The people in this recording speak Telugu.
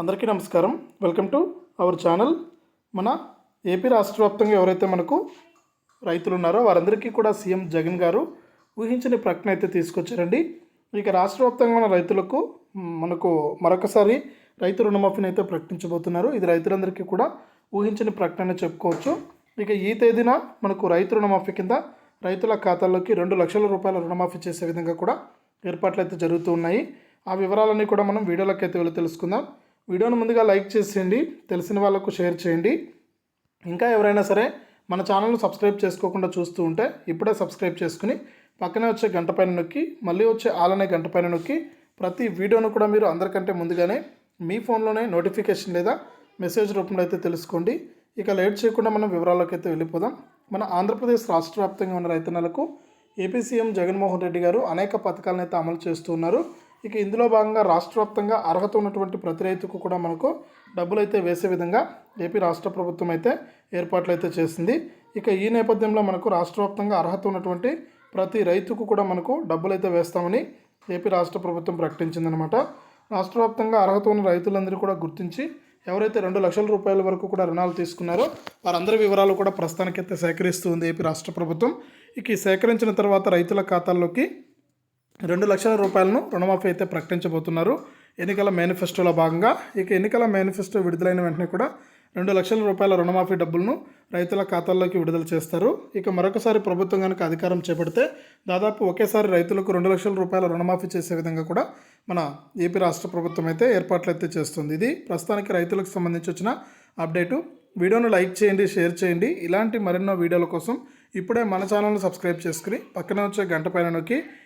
అందరికీ నమస్కారం. వెల్కమ్ టు అవర్ ఛానల్ మన ఏపీ రాష్ట్ర వ్యాప్తంగా ఎవరైతే మనకు రైతులు ఉన్నారో వారందరికీ కూడా సీఎం జగన్ గారు ఊహించని ప్రకటన అయితే తీసుకొచ్చారండి. ఇక రాష్ట్ర వ్యాప్తంగా ఉన్న రైతులకు మనకు మరొకసారి రైతు రుణమాఫీని అయితే ప్రకటించబోతున్నారు. ఇది రైతులందరికీ కూడా ఊహించని ప్రకటన చెప్పుకోవచ్చు. ఇక ఈ తేదీన మనకు రైతు రుణమాఫీ కింద రైతుల ఖాతాల్లోకి రెండు లక్షల రూపాయల రుణమాఫీ చేసే విధంగా కూడా ఏర్పాట్లు అయితే జరుగుతూ ఉన్నాయి. ఆ వివరాలన్నీ కూడా మనం వీడియోలోకి అయితే వెళ్ళి తెలుసుకుందాం. వీడియోను ముందుగా లైక్ చేసేయండి తెలిసిన వాళ్ళకు షేర్ చేయండి. ఇంకా ఎవరైనా సరే మన ఛానల్ను సబ్స్క్రైబ్ చేసుకోకుండా చూస్తూ ఉంటే ఇప్పుడే సబ్స్క్రైబ్ చేసుకుని పక్కనే వచ్చే గంట పైన నొక్కి మళ్ళీ వచ్చే ఆలనే గంట పైన నొక్కి ప్రతి వీడియోను కూడా మీరు అందరికంటే ముందుగానే మీ ఫోన్లోనే నోటిఫికేషన్ లేదా మెసేజ్ రూపంలో అయితే తెలుసుకోండి. ఇక లేట్ చేయకుండా మనం వివరాల్లోకి అయితే వెళ్ళిపోదాం. మన ఆంధ్రప్రదేశ్ రాష్ట్ర వ్యాప్తంగా ఉన్న రైతన్నలకు ఏపీ సీఎం జగన్మోహన్ రెడ్డి గారు అనేక పథకాలను అయితే అమలు చేస్తూ ఉన్నారు. ఇక ఇందులో భాగంగా రాష్ట్ర వ్యాప్తంగా అర్హత ఉన్నటువంటి ప్రతి రైతుకు కూడా మనకు డబ్బులు అయితే వేసే విధంగా ఏపీ రాష్ట్ర ప్రభుత్వం అయితే ఏర్పాట్లు అయితే చేసింది. ఇక ఈ నేపథ్యంలో మనకు రాష్ట్ర వ్యాప్తంగా అర్హత ఉన్నటువంటి ప్రతి రైతుకు కూడా మనకు డబ్బులు అయితే వేస్తామని ఏపీ రాష్ట్ర ప్రభుత్వం ప్రకటించిందనమాట. రాష్ట్ర వ్యాప్తంగా అర్హత ఉన్న రైతులందరూ కూడా గుర్తించి ఎవరైతే రెండు లక్షల రూపాయల వరకు కూడా రుణాలు తీసుకున్నారో వారందరి వివరాలు కూడా ప్రస్తుతానికైతే సేకరిస్తూ ఉంది ఏపీ రాష్ట్ర ప్రభుత్వం. ఇక సేకరించిన తర్వాత రైతుల ఖాతాల్లోకి రెండు లక్షల రూపాయలను రుణమాఫీ అయితే ప్రకటించబోతున్నారు. ఎన్నికల మేనిఫెస్టోలో భాగంగా ఇక ఎన్నికల మేనిఫెస్టో విడుదలైన వెంటనే కూడా రెండు లక్షల రూపాయల రుణమాఫీ డబ్బులను రైతుల ఖాతాల్లోకి విడుదల చేస్తారు. ఇక మరొకసారి ప్రభుత్వం కనుక అధికారం చేపడితే దాదాపు ఒకేసారి రైతులకు రెండు లక్షల రూపాయల రుణమాఫీ చేసే విధంగా కూడా మన ఏపీ రాష్ట్ర ప్రభుత్వం అయితే ఏర్పాట్లు అయితే చేస్తుంది. ఇది ప్రస్తుతానికి రైతులకు సంబంధించి వచ్చిన అప్డేటు. వీడియోను లైక్ చేయండి షేర్ చేయండి. ఇలాంటి మరెన్నో వీడియోల కోసం ఇప్పుడే మన ఛానల్ను సబ్స్క్రైబ్ చేసుకుని పక్కనే వచ్చే గంట పైన నొక్కి